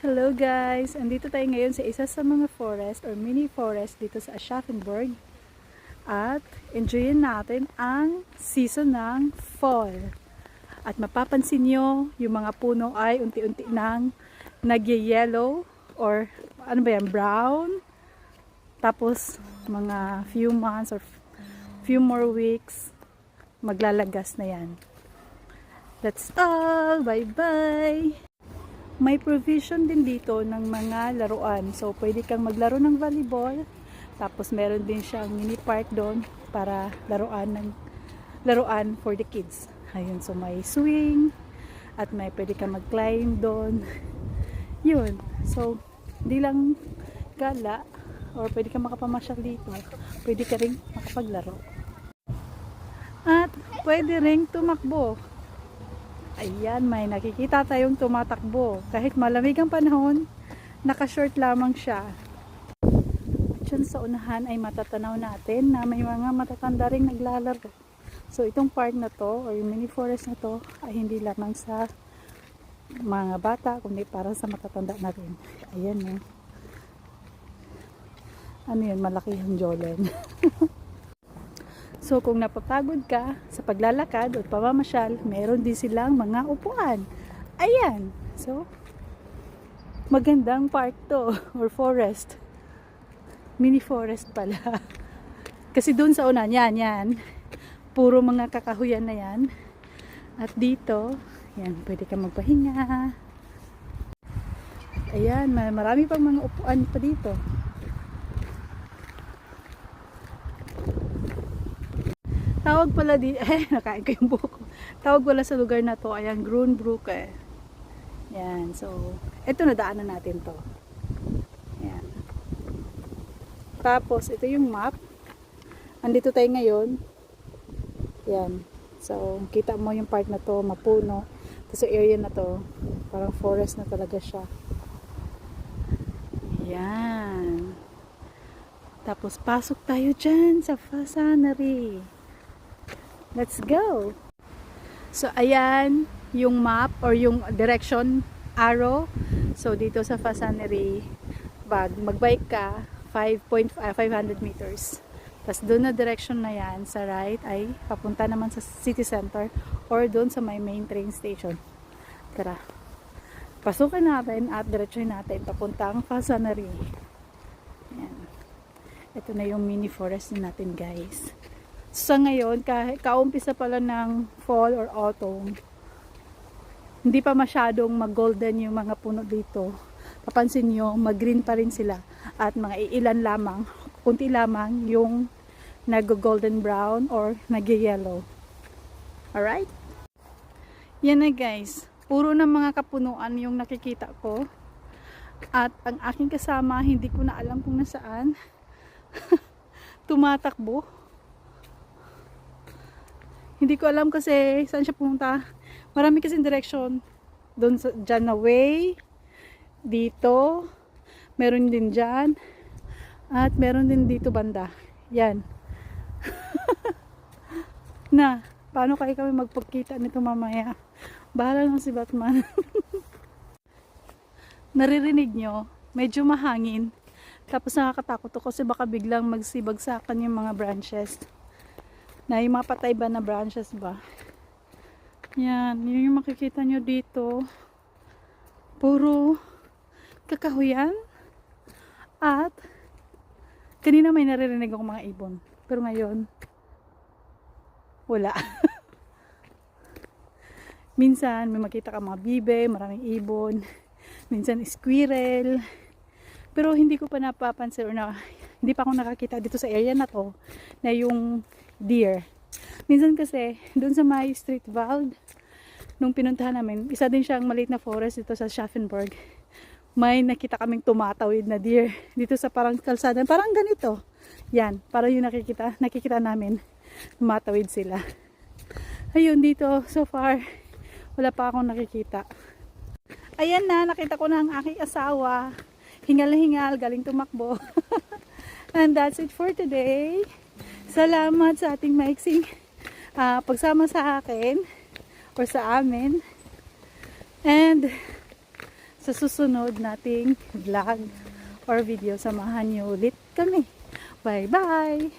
Hello guys! Andito tayo ngayon sa isa sa mga forest or mini forest dito sa Aschaffenburg. At enjoyin natin ang season ng fall. At mapapansin nyo, yung mga puno ay unti-unti nang nagye-yellow or ano ba yan, brown. Tapos mga few months or few more weeks, maglalagas na yan. That's all! Bye-bye! May provision din dito ng mga laruan. So, pwede kang maglaro ng volleyball. Tapos, meron din siyang mini park doon para laruan ng laruan for the kids. Ayun, so may swing at may pwede kang mag-climb doon. Yun. So, hindi lang gala or pwede kang makapamasyal dito. Pwede ka rin makapaglaro. At pwede ring tumakbo. Ayan, may nakikita tayong tumatakbo. Kahit malamig ang panahon, naka-short lamang siya. At dyan sa unahan ay matatanaw natin na may mga matatanda rin naglalaro. So itong park na to, or yung mini forest na to, ay hindi lamang sa mga bata, kundi para sa matatanda na rin. Ayan eh. Ano yun, malaki yung jolen. So kung napapagod ka sa paglalakad o pamamasyal, meron din silang mga upuan. Ayan. So magandang park to or forest. Mini forest pala. Kasi doon sa unan, yan, yan. Puro mga kakahuyan na yan. At dito, yan, pwede ka magpahinga. Ayan, marami pang mga upuan pa dito. Tawag pala di, eh, nakain ko yung buko. Tawag pala sa lugar na to, ayan, Grunbrook eh. Yan, so, eto na daanan natin to. Yan. Tapos, ito yung map. Andito tayo ngayon. Yan. So, kita mo yung part na to, mapuno. Tapos yung area na to, parang forest na talaga siya. Yan. Tapos, pasok tayo dyan sa Fasanari. Let's go! So, ayan yung map or yung direction arrow. So, dito sa Fasaneri, bag, magbike ka, 5.5 500 meters. Tapos, doon na direction na yan, sa right, ay papunta naman sa city center or doon sa may main train station. Tara. Pasukin natin at diretsuhin natin papuntang Fasaneri. Yan. Ito na yung mini forest na natin, guys sa ngayon, kahit kaumpisa pala ng fall or autumn, hindi pa masyadong mag-golden yung mga puno dito. Papansin nyo, mag-green pa rin sila. At mga iilan lamang, kunti lamang yung nag-golden brown or nag-yellow. Alright? Yan na guys. Puro na mga kapunuan yung nakikita ko. At ang aking kasama, hindi ko na alam kung nasaan. Tumatakbo. Hindi ko alam kasi saan siya pumunta. Marami kasi direction. Doon sa dyan na way. Dito. Meron din dyan. At meron din dito banda. Yan. na. Paano kayo kami magpagkita nito mamaya? Bahala lang si Batman. Naririnig nyo. Medyo mahangin. Tapos nakakatakot ako kasi baka biglang magsibagsakan yung mga branches na yung mga patay ba na branches ba? Yan yun yung makikita nyo dito. Puro kakahuyan at kanina may naririnig ako mga ibon pero ngayon wala. Minsan may makita ka mga bibe maraming ibon. Minsan squirrel. Pero hindi ko pa napapansin or na hindi pa ako nakakita dito sa area na to na yung deer. Minsan kasi, dun sa my street Wald, nung pinuntahan namin, isa din siyang maliit na forest dito sa Schaffenburg. May nakita kaming tumatawid na deer dito sa parang kalsada. Parang ganito. Yan, para yung nakikita, nakikita namin. Tumatawid sila. Ayun, dito, so far, wala pa akong nakikita. Ayan na, nakita ko na ang aking asawa. Hingal na hingal, galing tumakbo. And that's it for today. Salamat sa ating maiksing ah, pagsama sa akin or sa amin. And sa susunod nating vlog or video. Samahan niyo ulit kami. Bye-bye!